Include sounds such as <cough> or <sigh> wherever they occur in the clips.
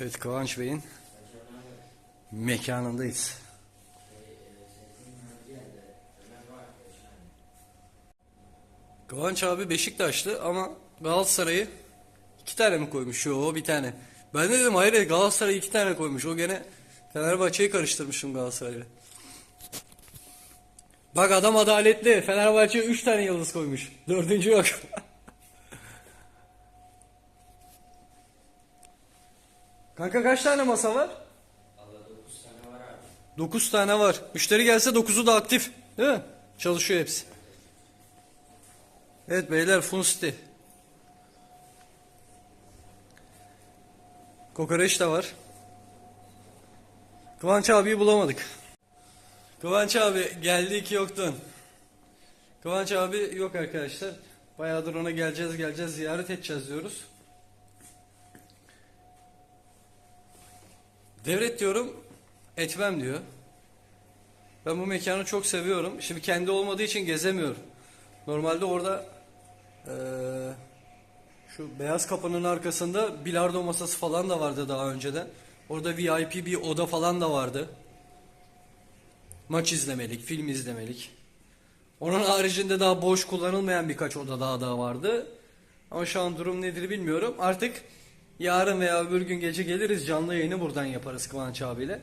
Evet Kıvanç Bey'in mekanındayız. Kıvanç abi Beşiktaşlı ama Galatasaray'ı iki tane mi koymuş? Yo bir tane. Ben de dedim hayır Galatasaray iki tane koymuş. O gene Fenerbahçe'yi karıştırmışım Galatasaray'la. Bak adam adaletli. Fenerbahçe üç tane yıldız koymuş. Dördüncü yok. <laughs> Kanka kaç tane masa var? Valla 9 tane var abi. 9 tane var. Müşteri gelse 9'u da aktif. Değil mi? Çalışıyor hepsi. Evet beyler Funsti. Kokoreç de var. Kıvanç abiyi bulamadık. Kıvanç abi geldi ki yoktun. Kıvanç abi yok arkadaşlar. Bayağıdır ona geleceğiz geleceğiz ziyaret edeceğiz diyoruz. Devret diyorum etmem diyor. Ben bu mekanı çok seviyorum. Şimdi kendi olmadığı için gezemiyorum. Normalde orada eee, şu beyaz kapının arkasında bilardo masası falan da vardı daha önceden. Orada VIP bir oda falan da vardı. Maç izlemelik, film izlemelik. Onun haricinde daha boş kullanılmayan birkaç oda daha daha vardı. Ama şu an durum nedir bilmiyorum. Artık yarın veya öbür gün gece geliriz canlı yayını buradan yaparız Kıvanç abiyle.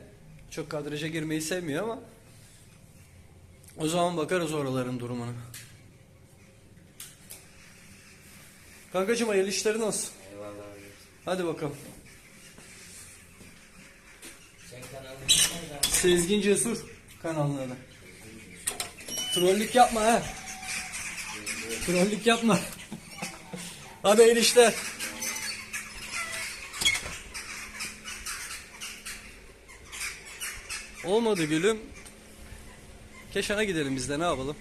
Çok kadraja girmeyi sevmiyor ama o zaman bakarız oraların durumuna. Kankacığım hayırlı işleri nasıl? Eyvallah abi. Hadi bakalım. Sen kanalını. Sezgin Cesur kanalına da. Trollük yapma ha. Trollük yapma. <laughs> Hadi hayırlı işler. Olmadı gülüm. Keşan'a gidelim biz de ne yapalım.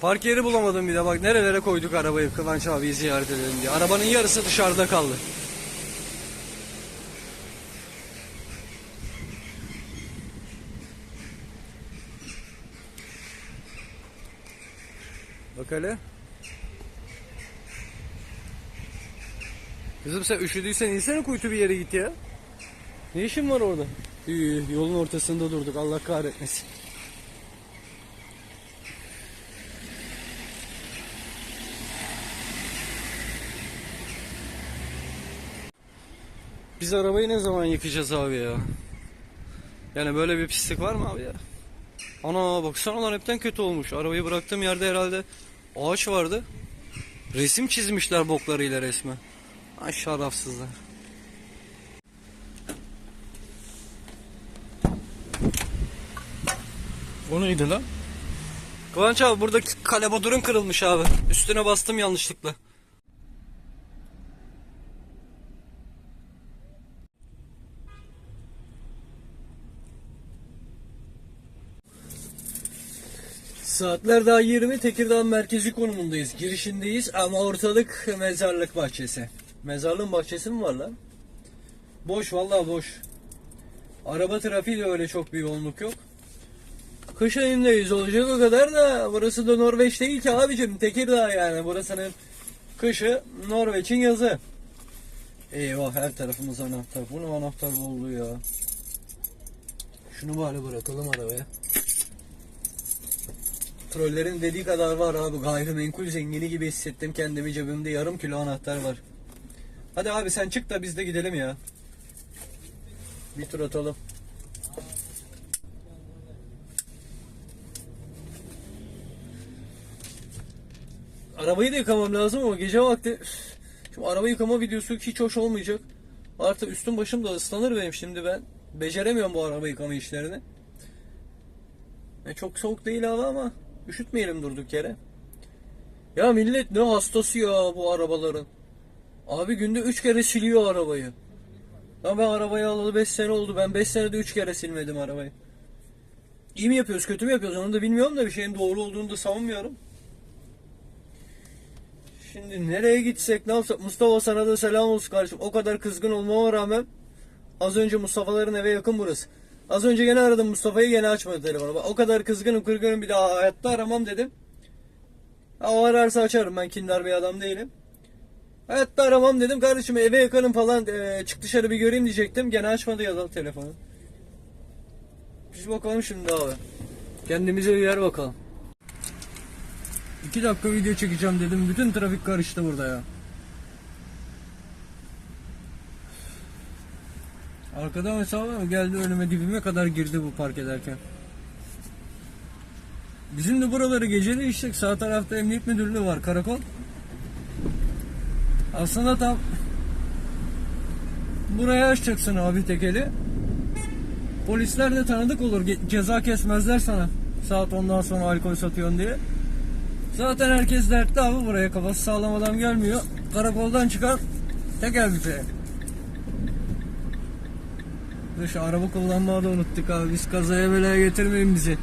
Park yeri bulamadım bir de bak nerelere koyduk arabayı Kıvanç abiyi ziyaret edelim diye. Arabanın yarısı dışarıda kaldı. Bak hele. Kızım sen üşüdüysen insene kuytu bir yere git ya. Ne işin var orada? İyi, yolun ortasında durduk Allah kahretmesin. Biz arabayı ne zaman yıkayacağız abi ya? Yani böyle bir pislik var mı abi ya? Ana baksana lan hepten kötü olmuş. Arabayı bıraktığım yerde herhalde ağaç vardı. Resim çizmişler boklarıyla resme. Ay şarafsızlar. O neydi lan? Kıvanç abi burada kalebodurun kırılmış abi. Üstüne bastım yanlışlıkla. Saatler daha 20 Tekirdağ merkezi konumundayız. Girişindeyiz ama ortalık mezarlık bahçesi. Mezarlığın bahçesi mi var lan? Boş vallahi boş. Araba trafiği de öyle çok bir yoğunluk yok. Kış ayındayız olacak o kadar da burası da Norveç değil ki abicim Tekirdağ yani burasının kışı Norveç'in yazı. Eyvah her tarafımız anahtar. Bu ne anahtar oldu ya. Şunu bari bırakalım arabaya. Trollerin dediği kadar var abi. Gayrimenkul zengini gibi hissettim kendimi. Cebimde yarım kilo anahtar var. Hadi abi sen çık da biz de gidelim ya. Bir tur atalım. Arabayı da yıkamam lazım ama gece vakti Şimdi araba yıkama videosu hiç hoş olmayacak. Artık üstüm başım da ıslanır benim şimdi ben. Beceremiyorum bu araba yıkama işlerini. E, çok soğuk değil hava ama üşütmeyelim durduk yere. Ya millet ne hastası ya bu arabaların. Abi günde 3 kere siliyor arabayı. Ya ben arabayı alalı 5 sene oldu. Ben 5 senede 3 kere silmedim arabayı. İyi mi yapıyoruz kötü mü yapıyoruz onu da bilmiyorum da bir şeyin doğru olduğunu da savunmuyorum. Şimdi nereye gitsek ne yapsak Mustafa sana da selam olsun kardeşim. O kadar kızgın olmama rağmen az önce Mustafa'ların eve yakın burası. Az önce gene aradım Mustafa'yı gene açmadı telefonu. O kadar kızgınım kırgınım bir daha hayatta aramam dedim. Ha, o ararsa açarım ben kindar bir adam değilim. Hayatta aramam dedim kardeşim eve yakınım falan e, çık dışarı bir göreyim diyecektim. Gene açmadı yazılı telefonu. Biz bakalım şimdi abi. Kendimize bir yer bakalım. 2 dakika video çekeceğim dedim. Bütün trafik karıştı burada ya. Arkadan mesela geldi önüme dibime kadar girdi bu park ederken. Bizim de buraları geceli işlek sağ tarafta emniyet müdürlüğü var karakol. Aslında tam buraya açacaksın abi tekeli. Polisler de tanıdık olur. Ceza kesmezler sana. Saat ondan sonra alkol satıyorsun diye. Zaten herkes dertli abi buraya. Kafası sağlam adam gelmiyor. Karakoldan çıkan tekel büfeye. Dur şu araba kullanmayı da unuttuk abi. Biz kazaya belaya getirmeyin bizi.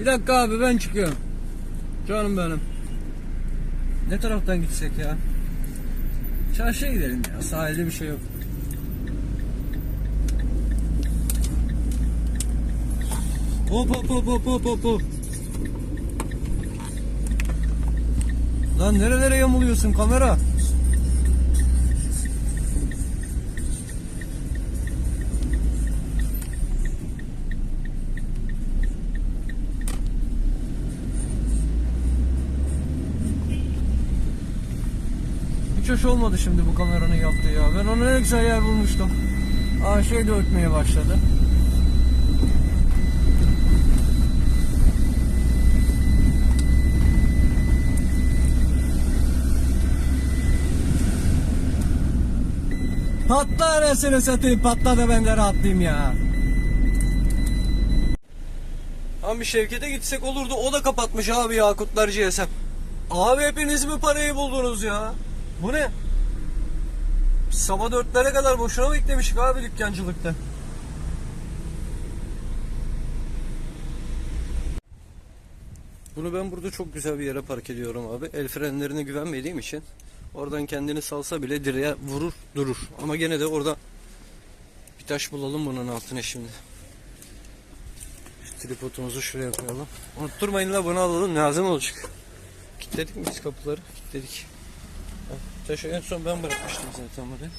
Bir dakika abi ben çıkıyorum. Canım benim. Ne taraftan gitsek ya? Çarşıya gidelim ya. Sahilde bir şey yok. Hop hop hop hop hop hop Lan nerelere yamuluyorsun kamera? Hiç hoş olmadı şimdi bu kameranın yaptığı ya. Ben ona ne güzel yer bulmuştum. Aa şey de ötmeye başladı. Patla arasını satayım patla da ben de rahatlayayım ya. Abi Şevket'e gitsek olurdu o da kapatmış abi Yakutlar GSM. Abi hepiniz mi parayı buldunuz ya? Bu ne? Sabah dörtlere kadar boşuna beklemiştik abi dükkancılıkta. Bunu ben burada çok güzel bir yere park ediyorum abi. El frenlerine güvenmediğim için oradan kendini salsa bile direğe vurur durur. Ama gene de orada bir taş bulalım bunun altına şimdi. Şu tripodumuzu şuraya koyalım. Unutturmayın la bunu alalım lazım olacak. Kilitledik mi biz kapıları? Kilitledik. Taşı en son ben bırakmıştım zaten buraya.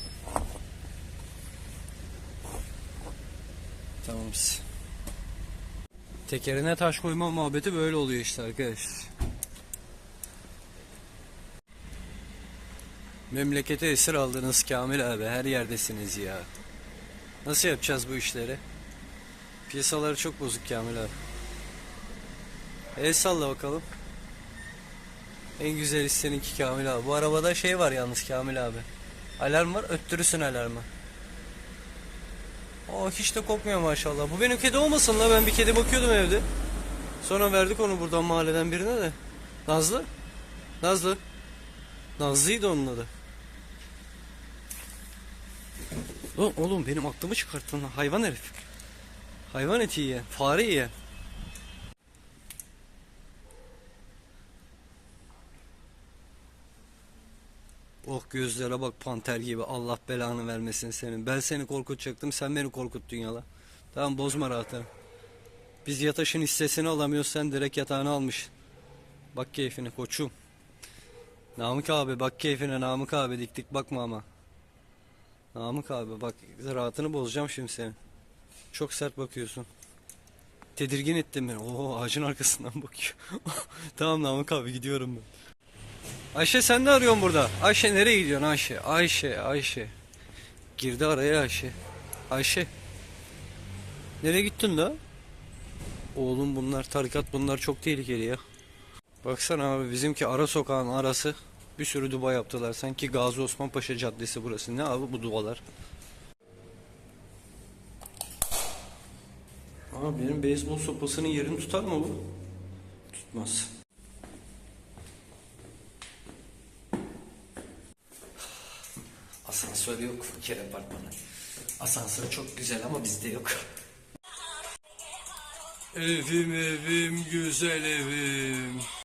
Tamam biz. Tekerine taş koyma muhabbeti böyle oluyor işte arkadaşlar. Memlekete esir aldınız Kamil abi her yerdesiniz ya. Nasıl yapacağız bu işleri? Piyasaları çok bozuk Kamil abi. El salla bakalım. En güzel seninki Kamil abi. Bu arabada şey var yalnız Kamil abi. Alarm var öttürüsün alarmı. Aa hiç de kokmuyor maşallah. Bu benim kedi olmasın la ben bir kedi bakıyordum evde. Sonra verdik onu buradan mahalleden birine de. Nazlı? Nazlı? Nazlı'ydı onun adı. Lan oğlum benim aklımı çıkarttın lan hayvan herif. Hayvan eti yiyen, fare yiyen. Oh gözlere bak panter gibi Allah belanı vermesin senin. Ben seni korkutacaktım sen beni korkuttun yala. Tamam bozma rahatını. Biz yataşın hissesini alamıyoruz sen direkt yatağını almış. Bak keyfine koçum. Namık abi bak keyfine Namık abi dik dik bakma ama. Namık abi bak rahatını bozacağım şimdi senin. Çok sert bakıyorsun. Tedirgin ettin beni. Oo ağacın arkasından bakıyor. <laughs> tamam Namık abi gidiyorum ben. Ayşe sen ne arıyorsun burada? Ayşe nereye gidiyorsun Ayşe? Ayşe, Ayşe. Girdi araya Ayşe. Ayşe. Nereye gittin la? Oğlum bunlar tarikat bunlar çok tehlikeli ya. Baksana abi bizimki ara sokağın arası. Bir sürü duba yaptılar. Sanki Gazi Osman Paşa Caddesi burası. Ne abi bu duvalar? Aa benim beyzbol sopasının yerini tutar mı bu? Tutmaz. Asansör yok fakir apartmanı. Asansör çok güzel ama bizde yok. Evim evim güzel evim.